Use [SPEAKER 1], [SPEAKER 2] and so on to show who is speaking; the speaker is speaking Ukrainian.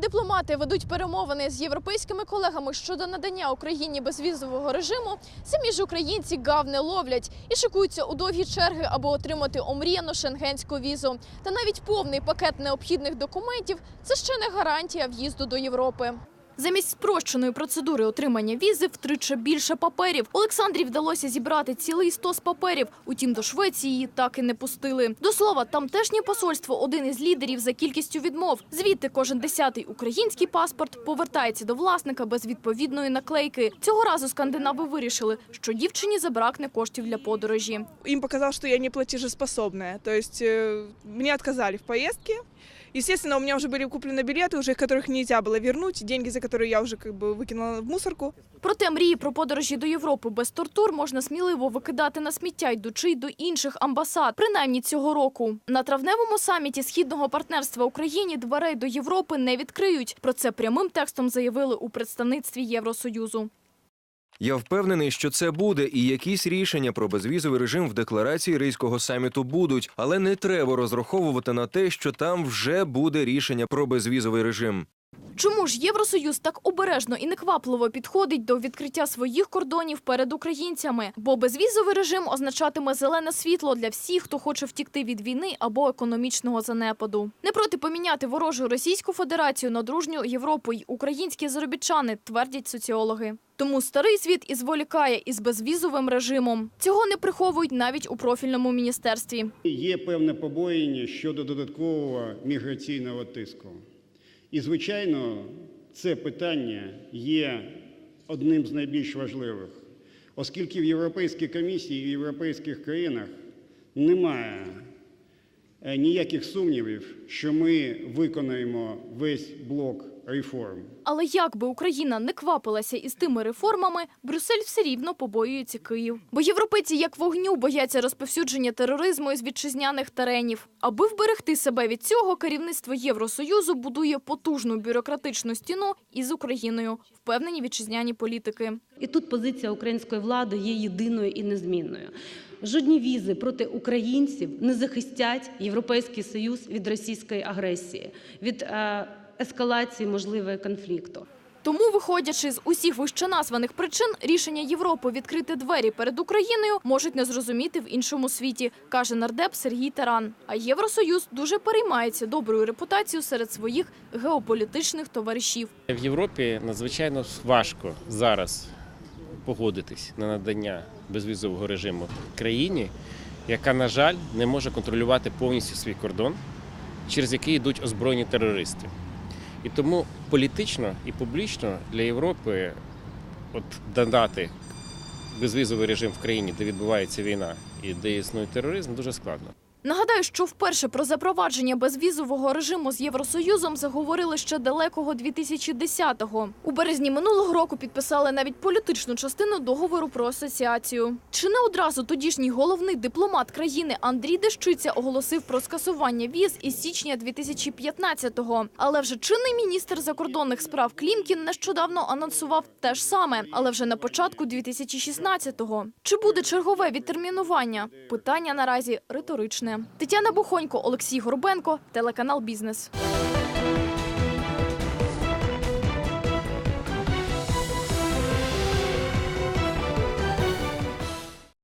[SPEAKER 1] дипломати ведуть перемовини з європейськими колегами щодо надання Україні безвізового режиму, самі ж українці гав не ловлять і шикуються у довгі черги, аби отримати омріяну шенгенську візу. Та навіть повний пакет необхідних документів це ще не гарантія в'їзду до Європи. Замість спрощеної процедури отримання візи втричі більше паперів. Олександрі вдалося зібрати цілий стос паперів. Утім, до Швеції її так і не пустили. До слова, тамтешнє посольство один із лідерів за кількістю відмов. Звідти кожен десятий український паспорт повертається до власника без відповідної наклейки. Цього разу скандинави вирішили, що дівчині забракне коштів для подорожі.
[SPEAKER 2] Им показалось, что я не платежеспособная. То есть э, мне отказали в поездке. Естественно, у меня уже были куплены билеты, уже которых нельзя было вернуть, деньги за которые я уже как бы выкинула в мусорку.
[SPEAKER 1] Проте мрії про подорожі до Європи без тортур можна сміливо викидати на сміття, йдучи й до інших амбасад, принаймні цього року. На травневому саміті східного партнерства Україні дверей до Європи не відкриють. Про це прямим текстом заявили у представництві Євросоюзу.
[SPEAKER 3] Я впевнений, що це буде, і якісь рішення про безвізовий режим в декларації ризького саміту будуть, але не треба розраховувати на те, що там вже буде рішення про безвізовий режим.
[SPEAKER 1] Чому ж Євросоюз так обережно і неквапливо підходить до відкриття своїх кордонів перед українцями? Бо безвізовий режим означатиме зелене світло для всіх, хто хоче втікти від війни або економічного занепаду. Не проти поміняти ворожу Російську Федерацію на дружню Європу й українські заробітчани, твердять соціологи. Тому старий світ і зволікає із безвізовим режимом. Цього не приховують навіть у профільному міністерстві.
[SPEAKER 4] Є певне побоєння щодо додаткового міграційного тиску. І, звичайно, це питання є одним з найбільш важливих, оскільки в Європейській комісії і в європейських країнах немає ніяких сумнівів, що ми виконаємо весь блок реформ.
[SPEAKER 1] Але як би Україна не квапилася із тими реформами, Брюссель все рівно побоюється Київ. Бо європейці як вогню бояться розповсюдження тероризму із вітчизняних теренів. Аби вберегти себе від цього, керівництво Євросоюзу будує потужну бюрократичну стіну із Україною, впевнені вітчизняні політики.
[SPEAKER 5] І тут позиція української влади є єдиною і незмінною. Жодні візи проти українців не захистять Європейський Союз від російської агресії, від е, ескалації можливої конфлікту.
[SPEAKER 1] Тому, виходячи з усіх вищеназваних причин, рішення Європи відкрити двері перед Україною можуть не зрозуміти в іншому світі, каже нардеп Сергій Таран. А Євросоюз дуже переймається доброю репутацією серед своїх геополітичних товаришів.
[SPEAKER 6] В Європі надзвичайно важко зараз погодитись на надання безвізового режиму країні, яка, на жаль, не може контролювати повністю свій кордон, через який йдуть озброєні терористи. І тому політично і публічно для Європи от додати безвізовий режим в країні, де відбувається війна і де існує тероризм, дуже складно.
[SPEAKER 1] Нагадаю, що вперше про запровадження безвізового режиму з Євросоюзом заговорили ще далекого 2010-го. У березні минулого року підписали навіть політичну частину договору про асоціацію. Чи не одразу тодішній головний дипломат країни Андрій Дещиця оголосив про скасування віз із січня 2015-го. Але вже чинний міністр закордонних справ Клімкін нещодавно анонсував те ж саме, але вже на початку 2016-го. Чи буде чергове відтермінування? Питання наразі риторичне. Тетяна Бухонько, Олексій Горбенко, телеканал Бізнес.